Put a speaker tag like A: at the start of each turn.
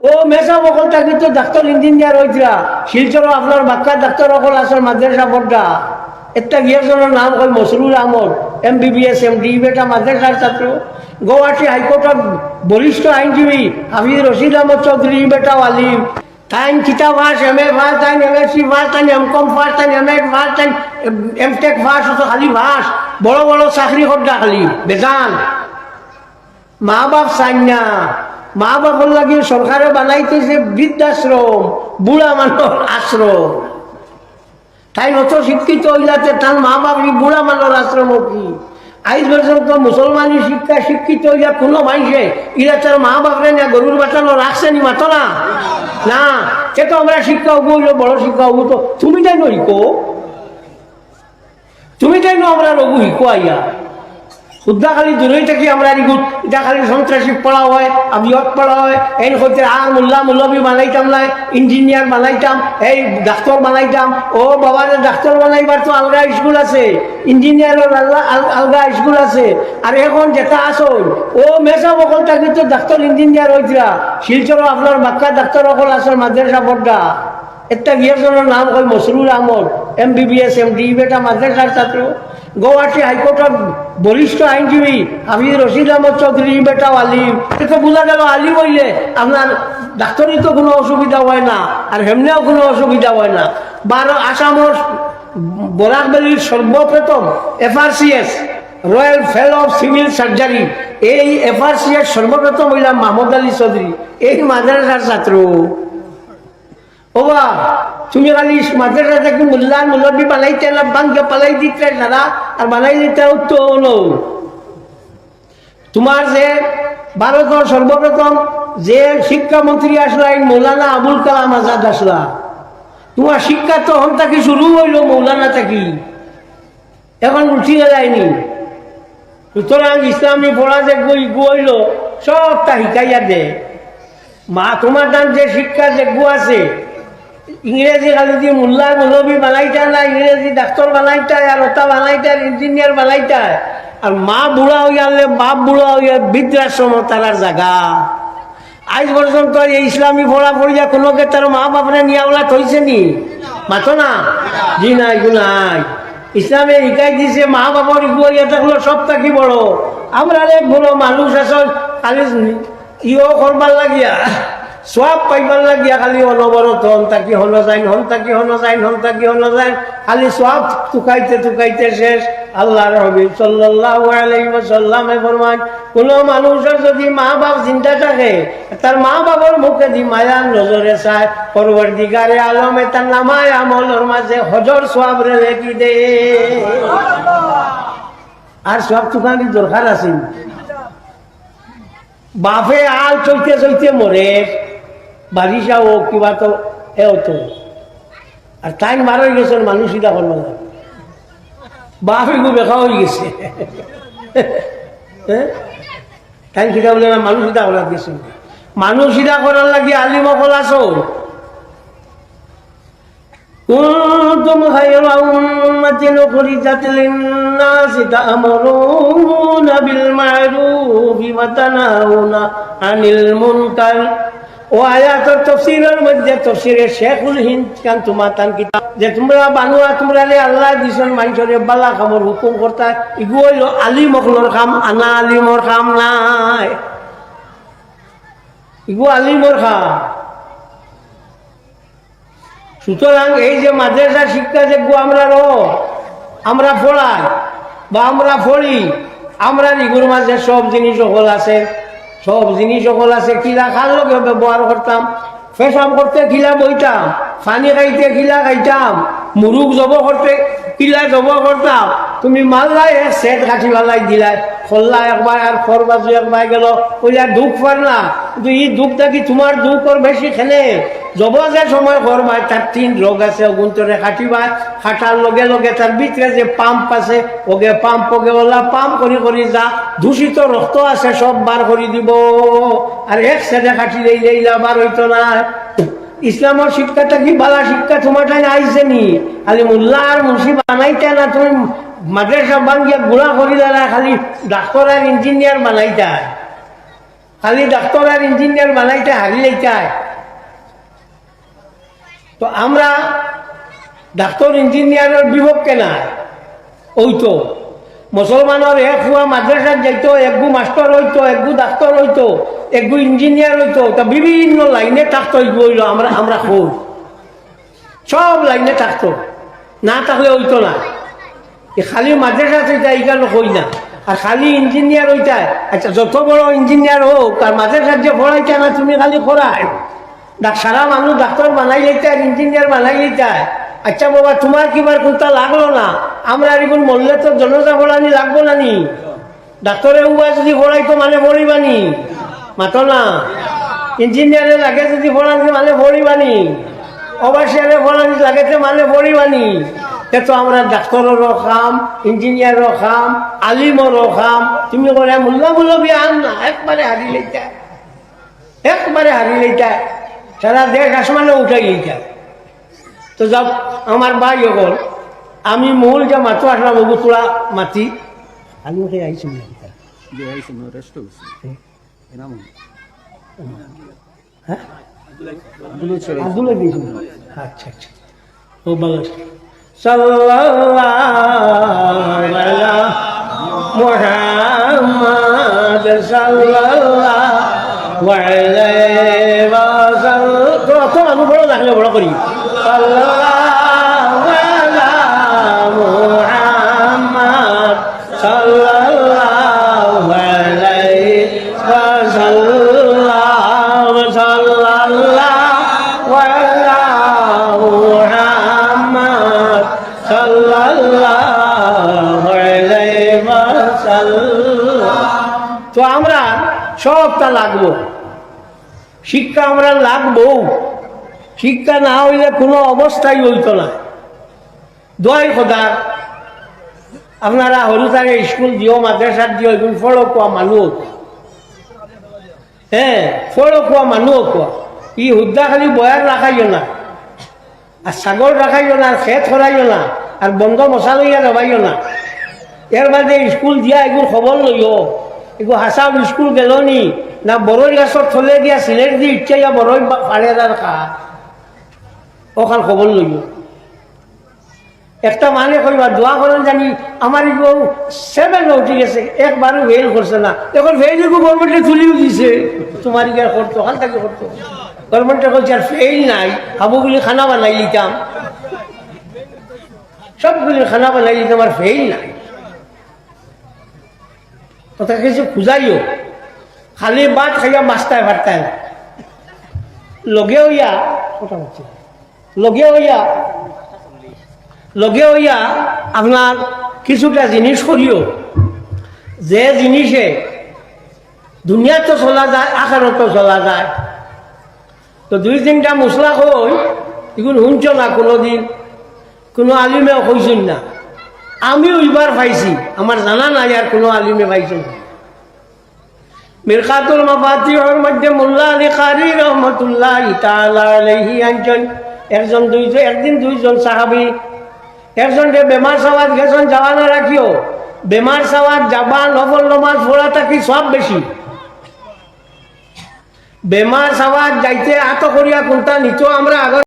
A: ও মেসা বকল থাকি তো doctor engineer হয়েছিলা Silchar আপনার বাক্কা ডাক্তার অকল আসল মাদ্রাসা পড়া একটা গিয়েজনের নাম হল Masrul Ahmad, MBBS M D বেটা মাদ্রাসার ছাত্র গুয়াহাটি হাইকোর্টের বরিষ্ঠ আইনজীবী হাফিজ রশিদ আহমদ চৌধুরী বেটা আলিম। তাইন কিতাব ফার্স এম এ ফার্স তাইন এম এস সি ফার্স তাইন এম কম ফার্স তাইন এম এড ফার্স তাইন এম টেক ফার্স অত খালি ফার্স বড় বড় চাকরি করডা খালি বেজান মা বাপ চাই না মা বাপর লাগি সরকারে বানাইতেছে বৃদ্ধাশ্রম, বুড়া মানুষ আশ্রম। তাই অত শিক্ষিত হইলাতে তার মা বাপ বুড়া মানুষ আশ্রম কি? আইজ পর্যন্ত মুসলমানি শিক্ষা শিক্ষিত হইয়া কোনো মাইছে ইরা তার মা বাপরে না গরুর বাঁচানো রাখছে নি মাতো না? না, সে তো আমরা শিক্ষা হব বড় শিক্ষা হব তো। তুমি তাই নইকো তুমি তাই নো আমরা রঘু হিকো আইয়া উদ্দা খালি দূরেই থাকি আমরা এগুত এটা খালি সন্ত্রাসী পড়া হয় আবিয়ত পড়া হয়, এই হইতে আর মোল্লা মুল্লবি বানাইতাম নাই ইঞ্জিনিয়ার বানাইতাম, এই ডাক্তার বানাইতাম, ও বাবারে ডাক্তার বানাইবার তো আলগা স্কুল আছে, ইঞ্জিনিয়ারের আলগা আল- আলগা স্কুল আছে, আর এখন যেটা আসল, ও মেসা বকল থাকি তো ডাক্তার ইঞ্জিনিয়ার হয়েছিলা শিলচর আপনার বাক্কা ডাক্তার অকল আসল মাদ্রাসা পড়া একটা গিয়েজনের নাম হল Masrul Ahmed M B B BBS MD বেটা মাদ্রাসার ছাত্র। গুয়াহাটি হাইকোর্টের বরিষ্ঠ আইনজীবী হাফিজ রশিদ আহমদ চৌধুরী, বেটা আলিম তো বোঝা গেল আলিম হইলে আপনার ডাক্তারই তো কোনো অসুবিধা হয় না, আর হেমনেও কোনো অসুবিধা হয় না। বারো আসামর বরাকবেলির সর্বপ্রথম FRCS, royal fellow of civil surgery. এই এফআরসিএস সর্বপ্রথম হইলাম মাহমুদ আলী চৌধুরী, এই মাদ্রাসার ছাত্র। ওবা তুমি খালি মাদ্রাসা থেকে মুল্লা মুলবি বানাইতে না বাঙ্গে পালাই দিতে সারা আর বানাই দিতে তো হলো। তোমার যে ভারতের সর্বপ্রথম যে শিক্ষামন্ত্রী আসলা, এই মৌলানা আবুল কালাম আজাদ আসলা। তোমার শিক্ষা তখন থাকি শুরু হইল, মৌলানা থাকি। এখন উঠিয়ে যায়নি সুতরাং ইসলামী পড়া যে গই গইল সবটা শিকাইয়া দে। মা, তোমার দান যে শিক্ষা যে গু আছে ইংরেজি খালি দিয়ে মোল্লা মৌলবী বানাইতা না, ইংরেজি ডাক্তার বানাইতায় আর ওটা বানাইতায় ইঞ্জিনিয়ার বানাইতায় আর মা বুড়া হইয়া আনলে বাপ বুড়া হইয়া বৃদ্ধাশ্রম তারার জায়গা আজ পর্যন্ত এই ইসলামী পড়া পড়িয়া কোনোকে তার মা বাপরে নিয়ে ওলা থইছে নি? মাতো না? জি নাই গু নাই। ইসলামে শিকাই দিছে, মা বাবার ইগু হইয়া থাকল সব থাকি বড় আমরা বড় মানুষ আসল খালি ইও করবার লাগিয়া। সব পাইবার লাগিয়া খালি অনবরত হন তাকি হন যাইন, হন তাকি হন যাইন, হন তাকি হন যাইন। খালি সব টুকাইতে টুকাইতে শেষ। আল্লাহর হাবিব সাল্লাল্লাহু আলাইহি ওয়াসাল্লামে ফরমান কোন মানুষের যদি মা বাপ চিন্তা থাকে, তার মা বাবার মুখে দি মায়া নজরে চায়। পরবর্তীকারে আলমে তার নামায় আমলের মাঝে হজর সব রে লেখি দে? আর সব টুকানি দরকার আছে। বাপে আল চলতে চলতে মরে। বারিশা ও কিবা তো এ হতো আর তাই মারা গেছেন মানুষ ইটা করবো না বাপ এগু বেখা হয়ে গেছে হ্যাঁ তাই কিটা বলে না মানুষ ইটা করার গেছে মানুষ ইটা করার লাগি আলিম অকল আছো كنتم خير أمة أخرجت للناس تأمرون بالمعروف وتنهون عن المنكر ও আয়াতের তফসিরের মধ্যে তফসিরের শেখুল হিন্দ কান তান কিতাব, যে তোমরা বানুয়া, তোমরা আল্লাহ দিছেন বালা খামর হুকুম ইগু হইল আলিম অকলর খাম, আনা আলিমর খাম নাই। ইগু আলিমর খাম। সুতরাং এই যে মাদ্রাসা শিক্ষা যে আমরা রো, আমরা পড়াই বা আমরা পড়ি, আমরা ইগুর মাঝে সব জিনিস সকল আছে। সব জিনিস সকল আছে কিলা খার লোক ব্যবহার করতাম। পেশাব করতে কিলা বইতাম, পানি খাইতে কিলা খাইতাম, মুরুখ জব করতে কিলা জব করতাম। তুমি মাল্লাই এক সেট কাঠি মাল্লাই দিলাই। খোল্লা একবার আর খর বাজু একবার গেল। ওইলা দুঃখ পার না, কিন্তু ই দুঃখ থাকি তোমার দুঃখ ওর বেশি খেলে? জব যে সময় করবাই তার তিন রোগ আছে, অগুন্তরে খাটিবা খাটার লগে লগে তার ভিতরে যে পাম্প আছে, ওগে পাম্প, ওগে ওলা পাম্প করি করি যা দূষিত রক্ত আছে, সব বার করে দিব। আর এক সাইডে খাটি দেইলা বার হইতো না। ইসলামের শিক্ষাটা কি বালা শিক্ষা? তোমার টাইম আইছে নি খালি মোল্লা আর মুন্সি বানাইতে না তুমি মাদ্রাসা বাঙ্গিয়া গুড়া করি দাঁড়া খালি ডাক্তার আর ইঞ্জিনিয়ার বানাইতা খালি ডাক্তার আর ইঞ্জিনিয়ার বানাইতে হারিয়ে চায় তো আমরা ডাক্তার ইঞ্জিনিয়ারের বিপক্ষে না ওই তো মুসলমানের এক হুয়া মাদ্রাসার যাইতো একগু মাস্টার হইতো একগু ডাক্তার হইতো একগু ইঞ্জিনিয়ার হইতো তা বিভিন্ন লাইনে থাকতো হইল, আমরা আমরা কই সব লাইনে থাকতো। না থাকলে হইতো না খালি মাদ্রাসা হইতা এইখানে কই না। আর খালি ইঞ্জিনিয়ার হইতা আচ্ছা যত বড় ইঞ্জিনিয়ার হোক, আর মাদ্রাসার যে পড়াইতা না, তুমি খালি পড়ায়। সারা মানুষ ডাক্তার বানাই লইতে আর ইঞ্জিনিয়ার বানাই লইতে আচ্ছা বাবা, তোমার কিবার কোনটা লাগল না? আমরা এখন মরলে তো জনতা পড়ানি লাগবো না নি? ডাক্তারে উবা যদি পড়াইতো মানে পড়িবানি মাতো না। ইঞ্জিনিয়ারে লাগে যদি পড়ানি মানে পড়িবানি অবাসিয়ারে পড়ানি লাগেতে মানে পড়িবানি তো আমরা ডাক্তারেরও খাম ইঞ্জিনিয়ারও খাম আলিমরও খাম তুমি করে মোল্লা মুল্লবি আন না একবারে হারি লইতা একবারে হারি লইতা সারা দেশ আসমানে উঠাই লইতা তো যাক আমার ভাই হল আমি মূল যে মাতো আসলাম ওগু তোলা মাতি আমি ওখানে আইছি হ্যাঁ আচ্ছা আচ্ছা ও বাবা মুহাম্মাদ সাল্লাল্লাহু আলাইহি ওয়াসাল্লাম তো অত মানুষ বড় লাগলে বড় করি। সাল্লাল্লাহু তো আমরা সবটা লাগবো। শিক্ষা আমরা লাগবো। শিক্ষা না হইলে কোনো অবস্থাই হইতো না। দোয়াই খোদা, আপনারা হরুতারে স্কুল দিও, মাদ্রাসার দিও, এগুলো ফলো কোয়া মানুষ হ্যাঁ ফলো কোয়া মানুষ কোয়া ই হুদ্দা খালি বয়ার রাখাইও না, আর ছাগল রাখাইও না আর খেত খরাইও না, আর বন্ধ মশা লইয়া যাবাইও না। এর বাদে স্কুল দিয়া এগুলো খবর লইও। এগু হাসাব স্কুল গেল নি না বড়ই গাছর থলে দিয়া সিলেট দি ইচ্ছাইয়া বড়ই ফাড়ে আর খা ওখান খবর লইও একটা মানে কইবা দোয়া করেন জানি আমার ইগো সেভেন উঠি গেছে একবারও ফেল করছে না। এখন ইগো গভর্নমেন্টে তুলিও দিছে। তোমার ইগার করতো ওখান থেকে করতো গভর্নমেন্টে কইছে আর ফেল নাই হাবুগুলি খানা বানাই লিতাম সবগুলি খানা বানাই লিতাম আর ফেল নাই। কথা কিছু খুঁজাইও। খালি বাদ খাইয়া মাস্তায় ভারতায় লগে হইয়া কথা লগে হইয়া লগে হইয়া আপনার কিছুটা জিনিস করিও যে জিনিসে দুনিয়াতে চলা যায় আখারতো চলা যায়। তো দুই তিনটা মশলা কই এগুলো শুনছ না কোনোদিন? কোনো আলিমেও কইছেন না। আমি ওইবার পাইছি। আমার জানা নাই আর কোনো আলিমে পাইছেন না। মিরকাতুল মাফাতিহর মধ্যে মোল্লা আলী কারি রহমতুল্লাহ আলাইহি আনছেন একজন দুইজন একদিন দুইজন সাহাবী। একজন যে বেমার সাওয়াত গেছেন, যাওয়া না রাখিও। বেমার সাওয়াত যাবা নফল নমাজ পড়া থাকি, সব বেশি। বেমার সাওয়াত যাইতে আত করিয়া কোনটা নিত আমরা আগর